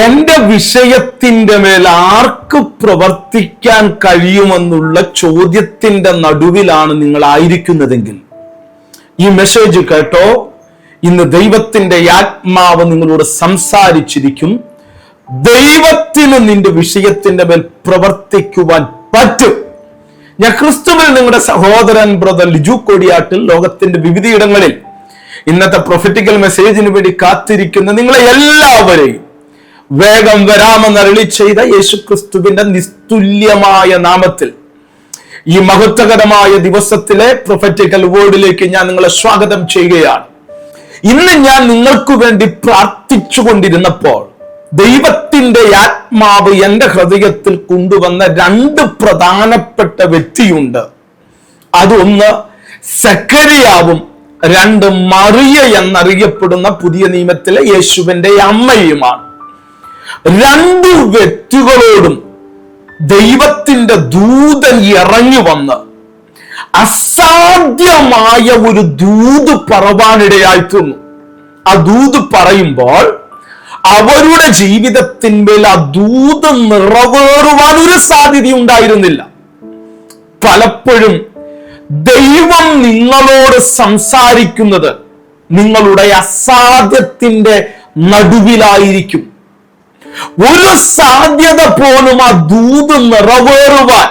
എന്റെ വിഷയത്തിന്റെ മേൽ ആർക്ക് പ്രവർത്തിക്കാൻ കഴിയുമെന്നുള്ള ചോദ്യത്തിന്റെ നടുവിലാണ് നിങ്ങൾ ആയിരിക്കുന്നതെങ്കിൽ ഈ മെസ്സേജ് കേട്ടോ ഇന്ന് ദൈവത്തിന്റെ ആത്മാവ് നിങ്ങളോട് സംസാരിച്ചിരിക്കും. ദൈവത്തിന് നിന്റെ വിഷയത്തിന്റെ മേൽ പ്രവർത്തിക്കുവാൻ പറ്റും. ഞാൻ ക്രിസ്തുവിൽ നിങ്ങളുടെ സഹോദരൻ ബ്രദർ ലിജു കൊടിയാട്ടിൽ ലോകത്തിന്റെ വിവിധയിടങ്ങളിൽ ഇന്നത്തെ പ്രൊഫറ്റിക്കൽ മെസ്സേജിന് വേണ്ടി കാത്തിരിക്കുന്ന നിങ്ങളെ എല്ലാവരെയും വേഗം വരാമെന്ന് അരളി ചെയ്ത യേശു ക്രിസ്തുവിന്റെ നിസ്തുല്യമായ നാമത്തിൽ ഈ മഹത്വകരമായ ദിവസത്തിലെ പ്രൊഫറ്റിക്കൽ വേർഡിലേക്ക് ഞാൻ നിങ്ങളെ സ്വാഗതം ചെയ്യുകയാണ്. ഇന്ന് ഞാൻ നിങ്ങൾക്ക് വേണ്ടി പ്രാർത്ഥിച്ചു കൊണ്ടിരുന്നപ്പോൾ ദൈവത്തിന്റെ ആത്മാവ് എന്റെ ഹൃദയത്തിൽ കൊണ്ടുവന്ന രണ്ട് പ്രധാനപ്പെട്ട വ്യക്തിയുണ്ട്. അതൊന്ന് സക്കരിയാവും രണ്ട് മറിയ എന്നറിയപ്പെടുന്ന പുതിയ നിയമത്തിലെ യേശുവിന്റെ അമ്മയുമാണ്. രണ്ടു വ്യക്തികളോടും ദൈവത്തിന്റെ ദൂതൻ ഇറങ്ങി വന്ന് അസാധ്യമായ ഒരു ദൂത് പറവാനിടയായി തീർന്നു ആ ദൂത് പറയുമ്പോൾ അവരുടെ ജീവിതത്തിന്മേൽ ആ ദൂത് നിറവേറുവാൻ ഒരു സാധ്യത ഉണ്ടായിരുന്നില്ല പലപ്പോഴും ദൈവം നിങ്ങളോട് സംസാരിക്കുന്നത് നിങ്ങളുടെ അസാധ്യത്തിന്റെ നടുവിലായിരിക്കും. ഒരു സാധ്യത പോലും ആ ദൂത് നിറവേറുവാൻ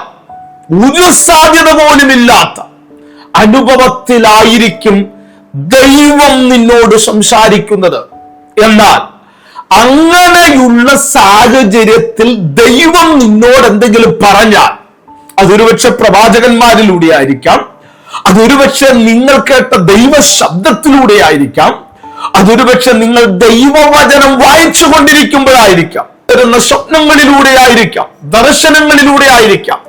ഒരു സാധ്യത പോലും ഇല്ലാത്ത അനുഭവത്തിലായിരിക്കും ദൈവം നിന്നോട് സംസാരിക്കുന്നത്. എന്നാൽ അങ്ങനെയുള്ള സാഹചര്യത്തിൽ ദൈവം നിന്നോട് എന്തെങ്കിലും പറഞ്ഞാൽ അതൊരുപക്ഷെ പ്രവാചകന്മാരിലൂടെ ആയിരിക്കാം അതൊരുപക്ഷെ നിങ്ങൾ കേട്ട ദൈവ ശബ്ദത്തിലൂടെ ആയിരിക്കാം അതൊരുപക്ഷെ നിങ്ങൾ ദൈവവചനം വായിച്ചു കൊണ്ടിരിക്കുമ്പോഴായിരിക്കാം വരുന്ന സ്വപ്നങ്ങളിലൂടെ ആയിരിക്കാം ദർശനങ്ങളിലൂടെ ആയിരിക്കാം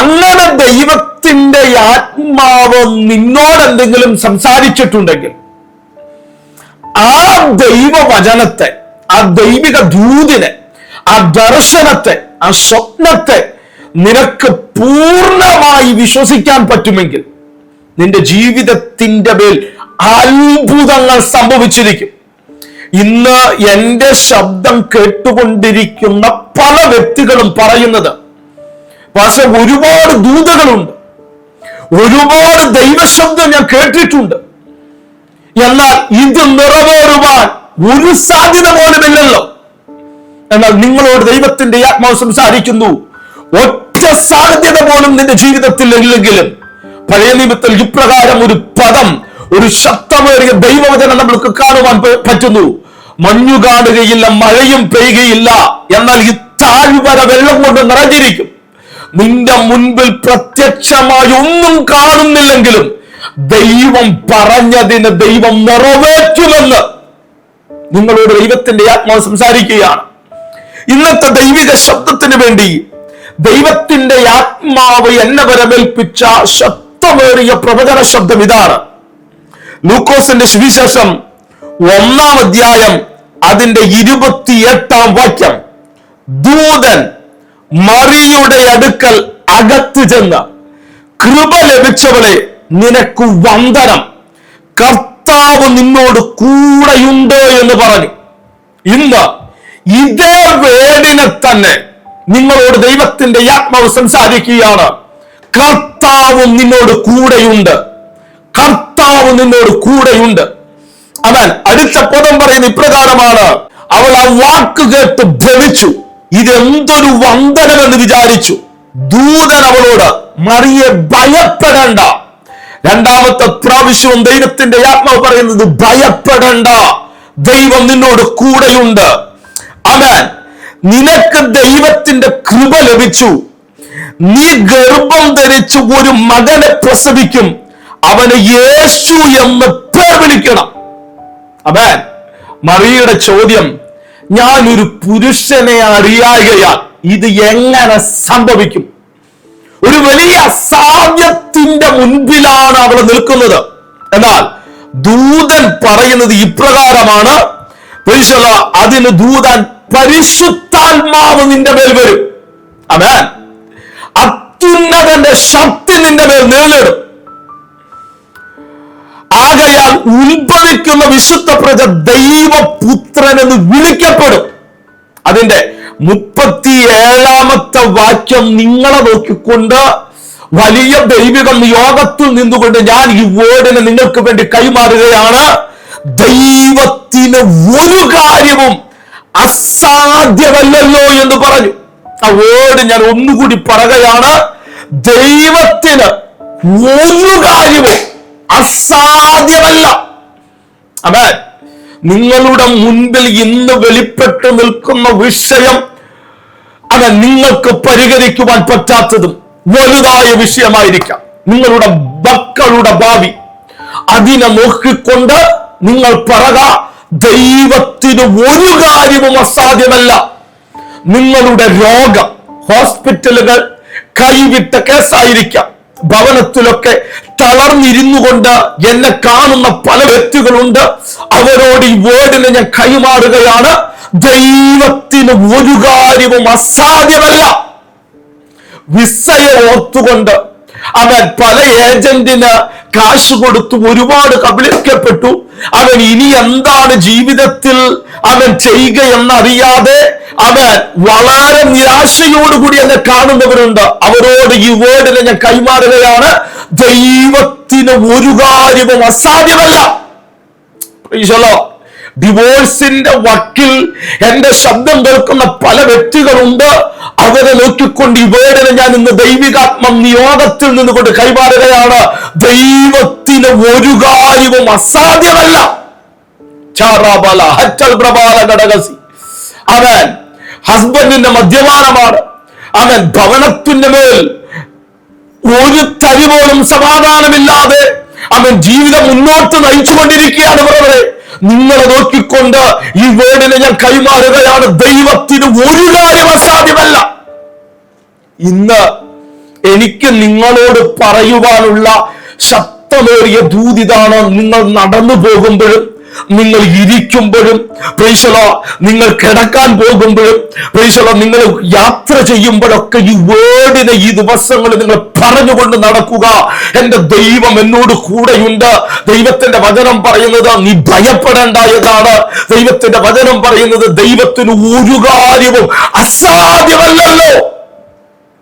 അങ്ങനെ ദൈവത്തിന്റെ ആത്മാവ് നിന്നോട് എന്തെങ്കിലും സംസാരിച്ചിട്ടുണ്ടെങ്കിൽ ആ ദൈവവചനത്തെ ആ ദൈവിക ദൂതിനെ ആ ദർശനത്തെ ആ സ്വപ്നത്തെ നിനക്ക് പൂർണമായി വിശ്വസിക്കാൻ പറ്റുമെങ്കിൽ നിന്റെ ജീവിതത്തിന്റെ മേൽ അത്ഭുതങ്ങൾ സംഭവിച്ചിരിക്കും. ഇന്ന് എന്റെ ശബ്ദം കേട്ടുകൊണ്ടിരിക്കുന്ന പല വ്യക്തികളും പറയുന്നത് പക്ഷെ ഒരുപാട് ദൂതകളുണ്ട്. ഒരുപാട് ദൈവശബ്ദം ഞാൻ കേട്ടിട്ടുണ്ട്. എന്നാൽ ഇത് നിറവേറുവാൻ ഒരു സാധ്യത പോലുമില്ലല്ലോ. എന്നാൽ നിങ്ങളോട് ദൈവത്തിന്റെ ആത്മാവ് സംസാരിക്കുന്നു. ഒറ്റ സാധ്യത പോലും നിന്റെ ജീവിതത്തിൽ ഇല്ലെങ്കിലും പഴയ നിയമത്തിൽ ഇപ്രകാരം ഒരു പദം ഒരു ശക്തമേറിയ ദൈവവചനം നമ്മൾക്ക് കാണുവാൻ പറ്റുന്നു. മഞ്ഞു കാണുകയില്ല മഴയും പെയ്യുകയില്ല എന്നാൽ ഈ താഴ്വര വെള്ളം കൊണ്ട് നിറഞ്ഞിരിക്കും. നിന്റെ മുൻപിൽ പ്രത്യക്ഷമായി ഒന്നും കാണുന്നില്ലെങ്കിലും ദൈവം പറഞ്ഞതിന് ദൈവം നിറവേറ്റുമെന്ന് നിങ്ങളോട് ദൈവത്തിന്റെ ആത്മാവ് സംസാരിക്കുകയാണ്. ഇന്നത്തെ ദൈവിക ശബ്ദത്തിന് വേണ്ടി ദൈവത്തിന്റെ ആത്മാവ് എന്നെ വരവേൽപ്പിച്ച ശക്തമേറിയ പ്രവചന ശബ്ദം ഇതാണ്. ലൂക്കോസിന്റെ സുവിശേഷം ഒന്നാം അധ്യായം അതിന്റെ ഇരുപത്തിയെട്ടാം വാക്യം. ദൂതൻ മറിയുടെ അടുക്കൽ അകത്ത് ചെന്ന് കൃപ ലഭിച്ചവളെ നിനക്ക് വന്ദനം. കർത്താവ് നിന്നോട് കൂടെയുണ്ട്? എന്ന് പറഞ്ഞു ഇന്ന് ഇതേ വേടിനെ തന്നെ നിങ്ങളോട് ദൈവത്തിന്റെ ആത്മാവ് സംസാരിക്കുകയാണ് കർത്താവും നിന്നോട് കൂടെയുണ്ട്. കർത്താവ് നിന്നോട് കൂടെയുണ്ട്. അവൻ അടുത്ത പദം പറയുന്ന ഇപ്രകാരമാണ്. അവൾ ആ വാക്ക് കേട്ട് ഭ്രമിച്ചു. ഇതെന്തൊരു വന്ദനമെന്ന് വിചാരിച്ചു. ദൂതൻ അവളോട് മറിയെ ഭയപ്പെടണ്ട. രണ്ടാമത്തെ പ്രാവശ്യവും ദൈവത്തിന്റെ ആത്മാവ് പറയുന്നത് ഭയപ്പെടണ്ട. ദൈവം നിന്നോട് കൂടെയുണ്ട്. അവൻ നിനക്ക് ദൈവത്തിന്റെ കൃപ ലഭിച്ചു. നീ ഗർഭം ധരിച്ചു ഒരു മകനെ പ്രസവിക്കും. അവന് യേശു എന്ന് പേർ വിളിക്കണം. അവൻ മറിയുടെ ചോദ്യം ഞാൻ ഒരു പുരുഷനെ അറിയായകയാൽ ഇത് എങ്ങനെ സംഭവിക്കും? ഒരു വലിയ അസാധ്യത്തിന്റെ മുൻപിലാണ് അവൾ നിൽക്കുന്നത്. എന്നാൽ ദൂതൻ പറയുന്നത് ഇപ്രകാരമാണ്. അതിന് ദൂതൻ പരിശുദ്ധാത്മാവ് നിന്റെ മേൽ വരും. അമേ അത്യുന്നതന്റെ ശക്തി നിന്റെ മേൽ നേരിടും ആകയാൽ ഉത്ഭവിക്കുന്ന വിശുദ്ധ പ്രജ ദൈവപുത്രൻ എന്ന് വിളിക്കപ്പെടും. അതിന്റെ മുപ്പത്തി ഏഴാമത്തെ വാക്യം നിങ്ങളെ നോക്കിക്കൊണ്ട് വലിയ ദൈവിക യോഗത്തിൽ നിന്നുകൊണ്ട് ഞാൻ ഈ വേർഡിനെ നിങ്ങൾക്ക് വേണ്ടി കൈമാറുകയാണ്. ദൈവത്തിന് ഒരു കാര്യവും അസാധ്യമല്ലല്ലോ എന്ന് പറഞ്ഞു. ആ വേർഡ് ഞാൻ ഒന്നുകൂടി പറയുകയാണ്. ദൈവത്തിന് ഒരു കാര്യവും അസാധ്യമല്ല. അതെ നിങ്ങളുടെ മുൻപിൽ ഇന്ന് വെളിപ്പെട്ടു നിൽക്കുന്ന വിഷയം അത് നിങ്ങൾക്ക് പരിഹരിക്കുവാൻ പറ്റാത്തതും വലുതായ വിഷയമായിരിക്കാം. നിങ്ങളുടെ മക്കളുടെ ഭാവി. അതിനെ നോക്കിക്കൊണ്ട് നിങ്ങൾ പറക ദൈവത്തിന് ഒരു കാര്യവും അസാധ്യമല്ല. നിങ്ങളുടെ രോഗം ഹോസ്പിറ്റലുകൾ കൈവിട്ട കേസായിരിക്കാം. ഭവനത്തിലൊക്കെ തളർന്നിരുന്നു കൊണ്ട് എന്നെ കാണുന്ന പല വ്യക്തികളുണ്ട്. അവരോട് ഈ വേർഡിന് ഞാൻ കൈമാറുകയാണ്. ദൈവത്തിന് ഒരു കാര്യവും അസാധ്യമല്ല. വിസയെ ഓർത്തുകൊണ്ട് അവൻ പല ഏജന്റിന് കാശ് കൊടുത്തു ഒരുപാട് കബളിക്കപ്പെട്ടു അവൻ ഇനി എന്താണ് ജീവിതത്തിൽ അവൻ ചെയ്യുക എന്നറിയാതെ അവൻ വളരെ നിരാശയോടുകൂടി എന്നെ കാണുന്നവരുണ്ട്. അവരോട് ഈ വേർഡിനെ ഞാൻ കൈമാറുകയാണ്. ദൈവത്തിന് ഒരു കാര്യവും അസാധ്യമല്ല. ഈശോലോ ഡിവോഴ്സിന്റെ വക്കിൽ എന്റെ ശബ്ദം കേൾക്കുന്ന പല വ്യക്തികളുണ്ട്. അവരെ നോക്കിക്കൊണ്ട് ഈ ഞാൻ ഇന്ന് ദൈവികാത്മ നിയോഗത്തിൽ നിന്നുകൊണ്ട് കൈമാറുകയാണ്. ദൈവത്തിന് ഒരു കാര്യവും അസാധ്യമല്ല. അവൻ ഹസ്ബൻഡിന്റെ മദ്യപാനമാണ്. അവൻ ഭവനത്തിന്റെ മേൽ ഒരു തരി പോലും സമാധാനമില്ലാതെ അവൻ ജീവിതം മുന്നോട്ട് നയിച്ചുകൊണ്ടിരിക്കുകയാണ് ബ്രദറെ. നിങ്ങളെ നോക്കിക്കൊണ്ട് ഈ വേർഡിനെ ഞാൻ കൈമാറുകയാണ്. ദൈവത്തിന് ഒരു കാര്യം അസാധ്യമല്ല. ഇന്ന് എനിക്ക് നിങ്ങളോട് പറയുവാനുള്ള ശക്തമേറിയ ദൂതിതാണ് നിങ്ങൾ നടന്നു പോകുമ്പോഴും നിങ്ങൾ ഇരിക്കുമ്പോഴും പ്രൈശല നിങ്ങൾ കിടക്കാൻ പോകുമ്പോഴും പ്രൈശല നിങ്ങൾ യാത്ര ചെയ്യുമ്പോഴൊക്കെ ഈ വേർഡിനെ ഈ ദിവസങ്ങളിൽ നിങ്ങൾ പറഞ്ഞുകൊണ്ട് നടക്കുക. എന്റെ ദൈവം എന്നോട് കൂടെയുണ്ട്. ദൈവത്തിന്റെ വചനം പറയുന്നത് നീ ഭയപ്പെടേണ്ട ദൈവത്തിന്റെ വചനം പറയുന്നത് ദൈവത്തിന് ഒരു കാര്യവും അസാധ്യമല്ലല്ലോ.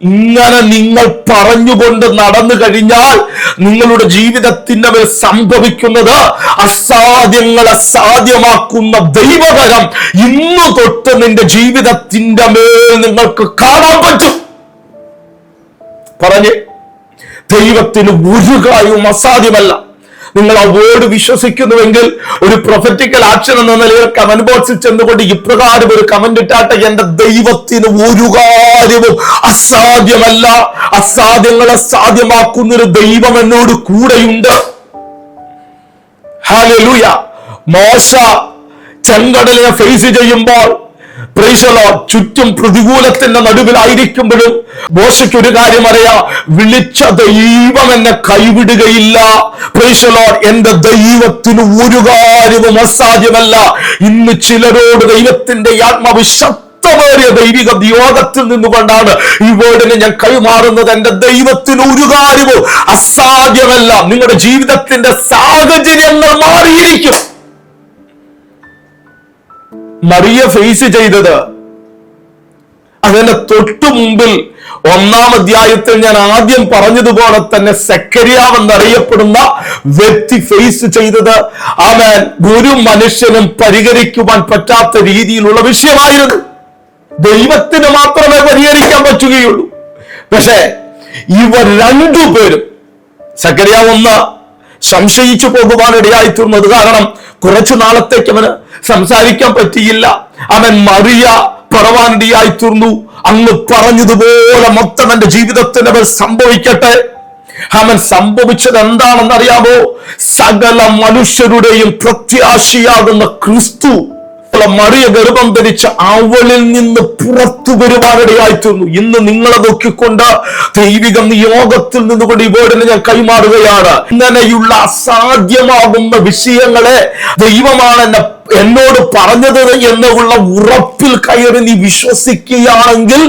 ഇങ്ങനെ നിങ്ങൾ പറഞ്ഞുകൊണ്ട് നടന്നു കഴിഞ്ഞാൽ നിങ്ങളുടെ ജീവിതത്തിന്റെ മേൽ സംഭവിക്കുന്നത് അസാധ്യങ്ങളെ സാധ്യമാക്കുന്ന ദൈവകരം ഇന്നു തൊട്ട് നിന്റെ ജീവിതത്തിന്റെ മേൽ നിങ്ങൾക്ക് കാണാൻ പറ്റും. പറഞ്ഞ് ദൈവത്തിന് ഒരു കാര്യവും അസാധ്യമല്ല. നിങ്ങൾ ആ വേർഡ് വിശ്വസിക്കുന്നുവെങ്കിൽ ഒരു പ്രൊഫറ്റിക്കൽ ആക്ഷൻ എന്ന നിലയിൽ കമന്റ് ബോക്സിൽ ചെന്നുകൊണ്ട് ഇപ്രകാരം ഒരു കമന്റ് ഇട്ടാട്ടെ എന്റെ ദൈവത്തിന് ഒരു കാര്യവും അസാധ്യമല്ല. അസാധ്യങ്ങളെ സാധ്യമാക്കുന്ന ഒരു ദൈവം എന്നോട് കൂടെയുണ്ട്. ഹാലലൂയ മോശ ചെങ്കടലിനെ ഫേസ് ചെയ്യുമ്പോൾ ചുറ്റും പ്രതികൂലത്തിന്റെ നടുവിലായിരിക്കുമ്പോഴും മോശയ്ക്ക് ഒരു കാര്യം അറിയാം. വിളിച്ച ദൈവം എന്നെ കൈവിടുകയില്ല. പ്രൈശലോ എന്റെ ദൈവത്തിന് ഒരു കാര്യവും അസാധ്യമല്ല. ഇന്ന് ചിലരോട് ദൈവത്തിന്റെ ആത്മാവ് ശക്തമേറിയ ദൈവിക നിയോഗത്തിൽ നിന്നുകൊണ്ടാണ് ഈ വേർഡിനെ ഞാൻ കൈമാറുന്നത്. എന്റെ ദൈവത്തിന് ഒരു കാര്യവും അസാധ്യമല്ല. നിങ്ങളുടെ ജീവിതത്തിന്റെ സാഹചര്യങ്ങൾ മാറിയിരിക്കും. മറിയ ഫേസ് ചെയ്തത്. അതിന്റെ തൊട്ടു മുമ്പിൽ ഒന്നാം അധ്യായത്തിൽ ഞാൻ ആദ്യം പറഞ്ഞതുപോലെ തന്നെ സെക്കരിയാവ് എന്നറിയപ്പെടുന്ന വ്യക്തി ഫേസ് ചെയ്തത്. അവൻ ഒരു മനുഷ്യനും പരിഹരിക്കുവാൻ പറ്റാത്ത രീതിയിലുള്ള വിഷയമായിരുന്നു. ദൈവത്തിന് മാത്രമേ പരിഹരിക്കാൻ പറ്റുകയുള്ളൂ. പക്ഷേ ഇവർ രണ്ടുപേരും സക്കരിയാവ് ഒന്ന് സംശയിച്ചു പോകുവാൻ ഇടയായിത്തീർന്നത് കാരണം കുറച്ചു നാളത്തേക്ക് അവന് സംസാരിക്കാൻ പറ്റിയില്ല. അവൻ മറിയ പറവാനിടയായി തീർന്നു അന്ന് പറഞ്ഞതുപോലെ മൊത്തം എന്റെ ജീവിതത്തിന് അവൻ സംഭവിക്കട്ടെ. അവൻ സംഭവിച്ചത് എന്താണെന്ന് അറിയാമോ സകല മനുഷ്യരുടെയും പ്രത്യാശിയാകുന്ന ക്രിസ്തു മറിയ ഗർഭം ധരിച്ച അവളിൽ നിന്ന് പുറത്തു വരുവാനിടയായി തീർന്നു ഇന്ന് നിങ്ങളെ നോക്കിക്കൊണ്ട് ദൈവിക നിയോഗത്തിൽ നിന്നുകൊണ്ട് ഈ ഞാൻ കൈമാറുകയാണ്. ഇങ്ങനെയുള്ള അസാധ്യമാകുന്ന വിഷയങ്ങളെ ദൈവമാണ് എന്നെ എന്നോട് പറഞ്ഞത് എന്നുള്ള ഉറപ്പിൽ കയറി നീ വിശ്വസിക്കുകയാണെങ്കിൽ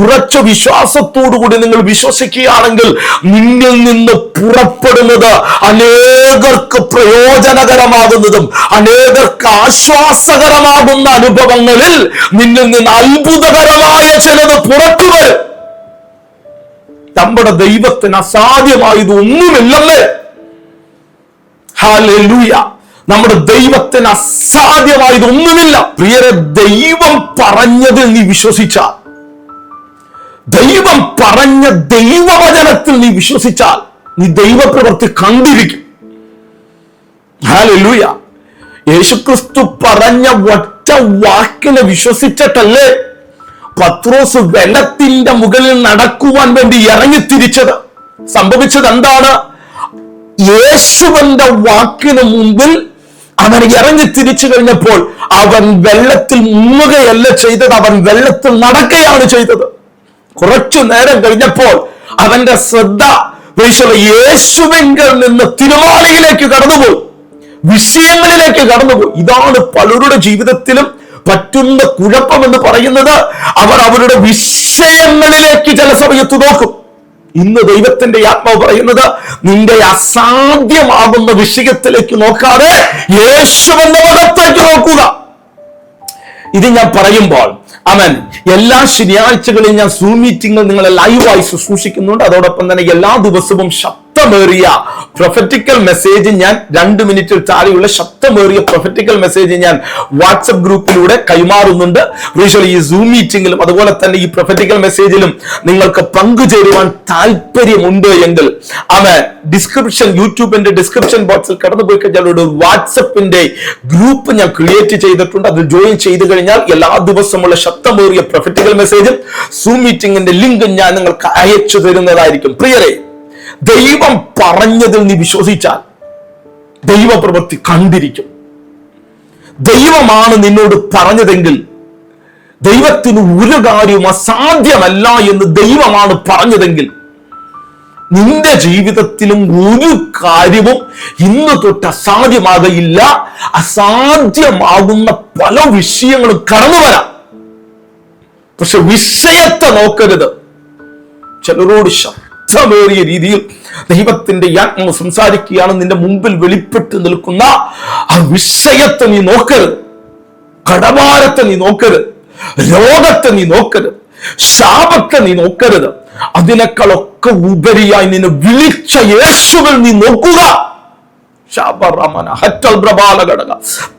ഉറച്ച വിശ്വാസത്തോടു കൂടി നിങ്ങൾ വിശ്വസിക്കുകയാണെങ്കിൽ നിന്നിൽ നിന്ന് പുറപ്പെടുന്നത് അനേകർക്ക് പ്രയോജനകരമാകുന്നതും അനേകർക്ക് ആശ്വാസകരമാകുന്ന അനുഭവങ്ങളിൽ നിന്നിൽ നിന്ന് അത്ഭുതകരമായ ചിലത് പുറത്തു വരും. നമ്മുടെ ദൈവത്തിന് അസാധ്യമായത് ഒന്നുമില്ലല്ലേ ഹാലൂയ നമ്മുടെ ദൈവത്തിന് അസാധ്യമായത് ഒന്നുമില്ല. പ്രിയരെ ദൈവം പറഞ്ഞതിൽ നീ വിശ്വസിച്ചാൽ ദൈവം പറഞ്ഞ ദൈവവചനത്തിൽ നീ വിശ്വസിച്ചാൽ നീ ദൈവപ്രവൃത്തി കണ്ടിരിക്കും. ഹാലൂയ യേശുക്രിസ്തു പറഞ്ഞ ഒറ്റ വാക്കിനെ വിശ്വസിച്ചിട്ടല്ലേ പത്രോസ് വെള്ളത്തിന്റെ മുകളിൽ നടക്കുവാൻ വേണ്ടി ഇറങ്ങി തിരിച്ചത് സംഭവിച്ചത് എന്താണ് യേശുവിന്റെ വാക്കിന് മുമ്പിൽ അവൻ ഇറങ്ങി തിരിച്ചു കഴിഞ്ഞപ്പോൾ അവൻ വെള്ളത്തിൽ മുങ്ങുകയല്ല ചെയ്തത് അവൻ വെള്ളത്തിൽ നടക്കുകയാണ് ചെയ്തത്. കുറച്ചു നേരം കഴിഞ്ഞപ്പോൾ അവന്റെ ശ്രദ്ധ യേശുവിങ്കിൽ നിന്ന് തിരുവാളിയിലേക്ക് കടന്നുപോയി. വിഷയങ്ങളിലേക്ക് കടന്നുപോയി. ഇതാണ് പലരുടെ ജീവിതത്തിലും പറ്റുന്ന കുഴപ്പം എന്ന് പറയുന്നത്. അവർ അവരുടെ വിഷയങ്ങളിലേക്ക് ചില സമയത്ത് നോക്കും. ഇന്ന് ദൈവത്തിന്റെ ആത്മാവ് പറയുന്നത് നിന്റെ അസാധ്യമാകുന്ന വിഷയത്തിലേക്ക് നോക്കാതെ യേശുവിന്റെ മുഖത്തേക്ക് നോക്കുക. ഇത് ഞാൻ പറയുമ്പോൾ അവൻ എല്ലാ ശനിയാഴ്ചകളിലും ഞാൻ സൂം മീറ്റിംഗിൽ നിങ്ങളെ ലൈവായി ശുശ്രൂഷിക്കുന്നുണ്ട്. അതോടൊപ്പം തന്നെ എല്ലാ ദിവസവും ശബ്ദമേറിയ പ്രൊഫറ്റിക്കൽ മെസ്സേജ് ഞാൻ രണ്ട് മിനിറ്റിൽ താഴെയുള്ള ശബ്ദമേറിയ പ്രൊഫറ്റിക്കൽ മെസ്സേജ് ഞാൻ വാട്സപ്പ് ഗ്രൂപ്പിലൂടെ കൈമാറുന്നുണ്ട്. ഈ സൂം മീറ്റിംഗിലും അതുപോലെ തന്നെ ഈ പ്രൊഫറ്റിക്കൽ മെസ്സേജിലും നിങ്ങൾക്ക് പങ്കുചേരുവാൻ താല്പര്യമുണ്ട് എങ്കിൽ അവ ഡിസ്ക്രിപ്ഷൻ യൂട്യൂബിന്റെ ഡിസ്ക്രിപ്ഷൻ ബോക്സിൽ കടന്നു പോയി കഴിഞ്ഞാൽ ഒരു വാട്സപ്പിന്റെ ഗ്രൂപ്പ് ഞാൻ ക്രിയേറ്റ് ചെയ്തിട്ടുണ്ട്. അത് ജോയിൻ ചെയ്തു കഴിഞ്ഞാൽ എല്ലാ ദിവസമുള്ള ശബ്ദമേറിയ പ്രൊഫറ്റിക്കൽ മെസ്സേജും സൂം മീറ്റിംഗിന്റെ ലിങ്ക് ഞാൻ നിങ്ങൾക്ക് അയച്ചു തരുന്നതായിരിക്കും. പ്രിയരെ ദൈവം പറഞ്ഞതിൽ നീ വിശ്വസിച്ചാൽ ദൈവപ്രവൃത്തി കണ്ടിരിക്കും. ദൈവമാണ് നിന്നോട് പറഞ്ഞതെങ്കിൽ ദൈവത്തിന് ഒരു കാര്യവും അസാധ്യമല്ല എന്ന് ദൈവമാണ് പറഞ്ഞതെങ്കിൽ നിന്റെ ജീവിതത്തിലും ഒരു കാര്യവും ഇന്ന് തൊട്ട് അസാധ്യമാകയില്ല. അസാധ്യമാകുന്ന പല വിഷയങ്ങളും കടന്നു വരാം. പക്ഷെ വിഷയത്തെ നോക്കരുത്. ചിലരോട് ശക്തമേറിയ രീതിയിൽ ദൈവത്തിന്റെ ആത്മ സംസാരിക്കുകയാണ് നിന്റെ മുമ്പിൽ വെളിപ്പെട്ട് നിൽക്കുന്ന ആ വിഷയത്തെ നീ നോക്കരുത്. കടഭാരത്തെ നീ നോക്കരുത്. രോഗത്തെ നീ നോക്കരുത്. ശാപത്തെ നീ നോക്കരുത്. അതിനേക്കാളൊക്കെ ഉപരിയായി നിന്നെ വിളിച്ച യേശുവിൽ നീ നോക്കുക.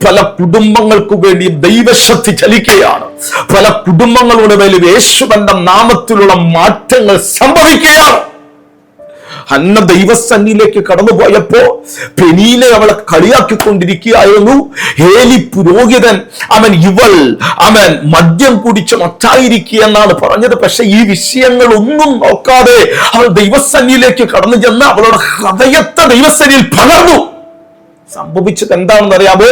പല കുടുംബങ്ങൾക്ക് വേണ്ടി ദൈവശക്തി ചലിക്കുകയാണ്. പല കുടുംബങ്ങളുടെ മേലും യേശുവന്റെ നാമത്തിലുള്ള മാറ്റങ്ങൾ സംഭവിക്കുകയാണ്. അന്ന ദൈവസന്നിയിലേക്ക് കടന്നുപോയപ്പോ പെനിയിലെ അവളെ കളിയാക്കിക്കൊണ്ടിരിക്കുകയായിരുന്നു. ഹേലി പുരോഹിതൻ അവൻ ഇവൾ അവൻ മദ്യം കുടിച്ച് മറ്റായിരിക്കുക എന്നാണ് പറഞ്ഞത്. പക്ഷെ ഈ വിഷയങ്ങൾ ഒന്നും നോക്കാതെ അവൾ ദൈവസന്നിയിലേക്ക് കടന്നു ചെന്ന് അവളുടെ ഹൃദയത്തെ ദൈവസന്നിയിൽ പകർന്നു. സംഭവിച്ചത് എന്താണെന്ന് അറിയാമോ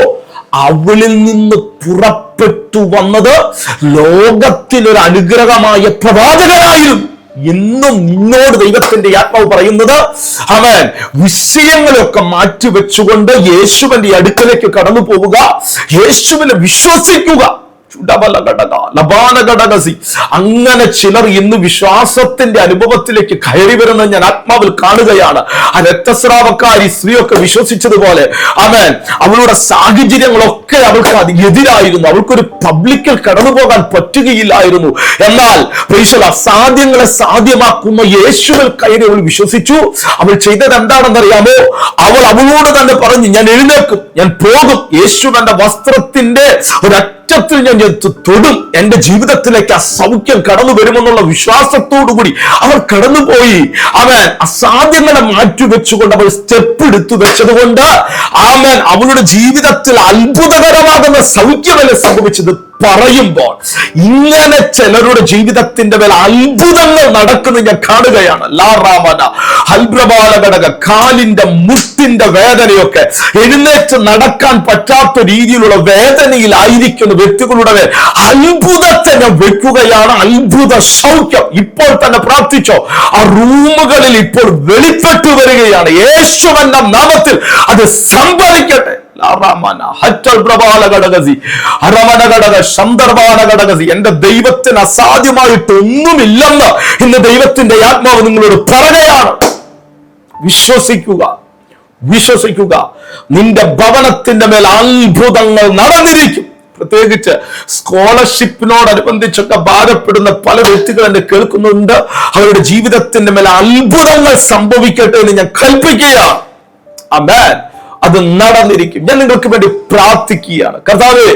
അവളിൽ നിന്ന് പുറപ്പെട്ടു വന്നത് ലോകത്തിനൊരു അനുഗ്രഹമായ പ്രവാചകനായിരുന്നു. എന്നും നിന്നോട് ദൈവത്തിന്റെ ആത്മാവ് പറയുന്നത് അവൻ വിഷയങ്ങളൊക്കെ മാറ്റിവെച്ചുകൊണ്ട് യേശുവിന്റെ അടുക്കലേക്ക് കടന്നു പോവുക യേശുവിനെ വിശ്വസിക്കുക. അങ്ങനെ ചിലർ ഇന്ന് വിശ്വാസത്തിന്റെ അനുഭവത്തിലേക്ക് കയറി വരുന്നത് ഞാൻ ആത്മാവിൽ കാണുകയാണ്. ആ രക്തസ്രാവക്കാരി സ്ത്രീയൊക്കെ വിശ്വസിച്ചതുപോലെ അവൻ അവളുടെ സാഹചര്യങ്ങളൊക്കെ അവൾക്ക് അത് എതിരായിരുന്നു. അവൾക്കൊരു പബ്ലിക്കിൽ കടന്നു പോകാൻ പറ്റുകയില്ലായിരുന്നു. എന്നാൽ അസാധ്യങ്ങളെ സാധ്യമാക്കുന്ന യേശുവിൽ കയറി അവൾ വിശ്വസിച്ചു. അവൾ ചെയ്തത് എന്താണെന്ന് അറിയാമോ അവൾ അവളോട് തന്നെ പറഞ്ഞു ഞാൻ എഴുന്നേക്കും ഞാൻ പോകും. യേശു തന്റെ വസ്ത്രത്തിന്റെ ഒരു ഒറ്റത്തിൽ ഞാൻ തൊടും. എന്റെ ജീവിതത്തിലേക്ക് ആ സൗഖ്യം കടന്നു വരുമെന്നുള്ള വിശ്വാസത്തോടുകൂടി അവർ കടന്നുപോയി. അവൻ അസാധ്യങ്ങളെ മാറ്റി വെച്ചുകൊണ്ട് അവൾ സ്റ്റെപ്പ് എടുത്തു വെച്ചതുകൊണ്ട് ആമേൻ അവളുടെ ജീവിതത്തിൽ അത്ഭുതകരമാകുന്ന സൗഖ്യമല്ലേ സംഭവിച്ചത് പറയുമ്പോൾ ഇങ്ങനെ ചിലരുടെ ജീവിതത്തിന്റെ മേൽ അത്ഭുതങ്ങൾ നടക്കുന്നത് ഞാൻ കാണുകയാണ്. ലാറാമന ഹൽബ്രബാല ഘടക കാലിന്റെ മുട്ടിന്റെ വേദനയൊക്കെ എഴുന്നേറ്റ് നടക്കാൻ പറ്റാത്ത രീതിയിലുള്ള വേദനയിലായിരിക്കുന്ന വ്യക്തികളുടെ മേൽ അത്ഭുതത്തെ ഞാൻ വെക്കുകയാണ്. അത്ഭുത സൗഖ്യം ഇപ്പോൾ തന്നെ പ്രാർത്ഥിച്ചോ. ആ റൂമുകളിൽ ഇപ്പോൾ വെളിപ്പെട്ടു വരികയാണ്. യേശു എന്ന നാമത്തിൽ അത് സംഭവിക്കട്ടെ. എന്റെ ദൈവത്തിന് അസാധ്യമായിട്ട് ഒന്നുമില്ലെന്ന് ഇന്ന് ദൈവത്തിന്റെ ആത്മാവ് നിങ്ങളോട് പറയുകയാണ്. വിശ്വസിക്കുക. വിശ്വസിക്കുക. നിന്റെ ഭവനത്തിന്റെ മേൽ അത്ഭുതങ്ങൾ നടന്നിരിക്കും. പ്രത്യേകിച്ച് സ്കോളർഷിപ്പിനോടനുബന്ധിച്ചൊക്കെ ഭാരപ്പെടുന്ന പല വ്യക്തികൾ എന്നെ കേൾക്കുന്നുണ്ട്. അവരുടെ ജീവിതത്തിന്റെ മേൽ അത്ഭുതങ്ങൾ സംഭവിക്കട്ടെ എന്ന് ഞാൻ കൽപ്പിക്കുകയാണ്. അമേൻ അത് നടന്നിരിക്കും. ഞാൻ നിങ്ങൾക്ക് വേണ്ടി പ്രാർത്ഥിക്കുകയാണ്. കർത്താവേ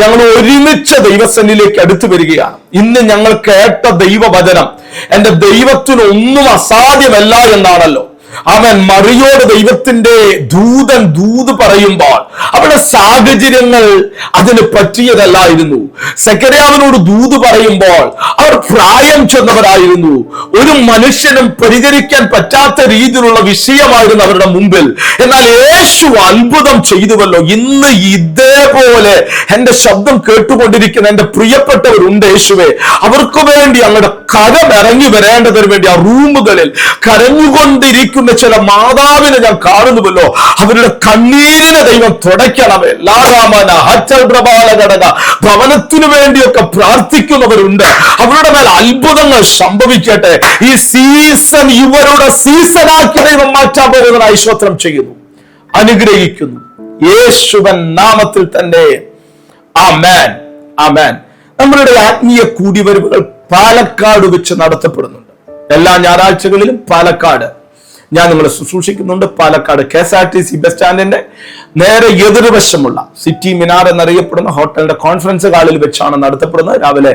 ഞങ്ങൾ ഒരുമിച്ച് ദൈവസന്നിലേക്ക് അടുത്തു വരികയാണ്. ഇന്ന് ഞങ്ങൾ കേട്ട ദൈവവചനം എന്റെ ദൈവത്തിന് ഒന്നും അസാധ്യമല്ല എന്നാണല്ലോ. അവൻ മറിയോട് ദൈവത്തിന്റെ ദൂതൻ ദൂത് പറയുമ്പോൾ അവിടെ സാഹചര്യങ്ങൾ അതിന് പറ്റിയതല്ലായിരുന്നു. സെക്കരാവിനോട് ദൂത് പറയുമ്പോൾ അവർ പ്രായം ചെന്നവരായിരുന്നു. ഒരു മനുഷ്യനും പരിഹരിക്കാൻ പറ്റാത്ത രീതിയിലുള്ള വിഷയമായിരുന്നു അവരുടെ മുമ്പിൽ. എന്നാൽ യേശു അത്ഭുതം ചെയ്തുവല്ലോ. ഇന്ന് ഇതേപോലെ എന്റെ ശബ്ദം കേട്ടുകൊണ്ടിരിക്കുന്ന എന്റെ പ്രിയപ്പെട്ടവരുണ്ട് യേശുവെ. അവർക്ക് വേണ്ടി അങ്ങയുടെ കരം ഇറങ്ങി വരേണ്ടതിന് വേണ്ടി ആ റൂമുകളിൽ കരഞ്ഞുകൊണ്ടിരിക്കുന്ന ചില മാതാവിനെ ഞാൻ കാണുന്നുവല്ലോ. അവരുടെ കണ്ണീരിനെ ദൈവം തുടയ്ക്കണമേ ലാറാമന ഹച്ചൽ പ്രഭാല ഘടക ഭവനത്തിനു വേണ്ടിയൊക്കെ പ്രാർത്ഥിക്കുന്നവരുണ്ട്. അവരുടെ മേൽ അത്ഭുതങ്ങൾ സംഭവിക്കട്ടെ. ഈ സീസൺ ഇവരുടെ സീസണാക്കി ദൈവം മാറ്റാൻ പോകുന്ന ഐശ്വത്രം ചെയ്യുന്നു. അനുഗ്രഹിക്കുന്നു. യേശുവൻ നാമത്തിൽ തന്നെ. ആമേൻ. ആമേൻ. നമ്മളുടെ ആത്മീയ കൂടിവരവുകൾ പാലക്കാട് വെച്ച് നടത്തപ്പെടുന്നുണ്ട്. എല്ലാ ഞായറാഴ്ചകളിലും പാലക്കാട്. ഞാൻ നിങ്ങളെ ശുശ്രൂഷിക്കുന്നുണ്ട് Palakkad K S R T C bus സ്റ്റാൻഡിന്റെ നേരെ എതിർവശമുള്ള സിറ്റി മിനാർ എന്നറിയപ്പെടുന്ന ഹോട്ടലിന്റെ കോൺഫറൻസ് ഹാളിൽ വെച്ചാണ് നടത്തപ്പെടുന്നത്. രാവിലെ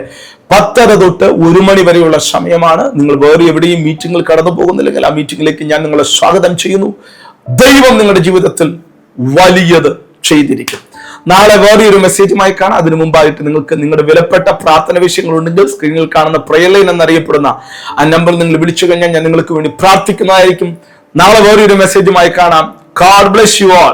പത്തര തൊട്ട് ഒരു മണി വരെയുള്ള സമയമാണ്. നിങ്ങൾ വേറെ എവിടെയും മീറ്റിംഗിൽ കടന്നു പോകുന്നില്ലെങ്കിൽ ആ മീറ്റിംഗിലേക്ക് ഞാൻ നിങ്ങളെ സ്വാഗതം ചെയ്യുന്നു. ദൈവം നിങ്ങളുടെ ജീവിതത്തിൽ വലിയത് ചെയ്തിരിക്കും. നാളെ വേറെ ഒരു മെസ്സേജുമായി കാണാം. അതിനു മുമ്പായിട്ട് നിങ്ങൾക്ക് നിങ്ങളുടെ വിലപ്പെട്ട പ്രാർത്ഥന വിഷയങ്ങളുണ്ടെങ്കിൽ സ്ക്രീനിൽ കാണുന്ന പ്രയലൈൻ എന്നറിയപ്പെടുന്ന ആ നമ്പർ നിങ്ങൾ വിളിച്ചു കഴിഞ്ഞാൽ ഞാൻ നിങ്ങൾക്ക് വേണ്ടി പ്രാർത്ഥിക്കുന്നതായിരിക്കും. നാളെ വേറെ ഒരു മെസ്സേജുമായി കാണാം. God bless you all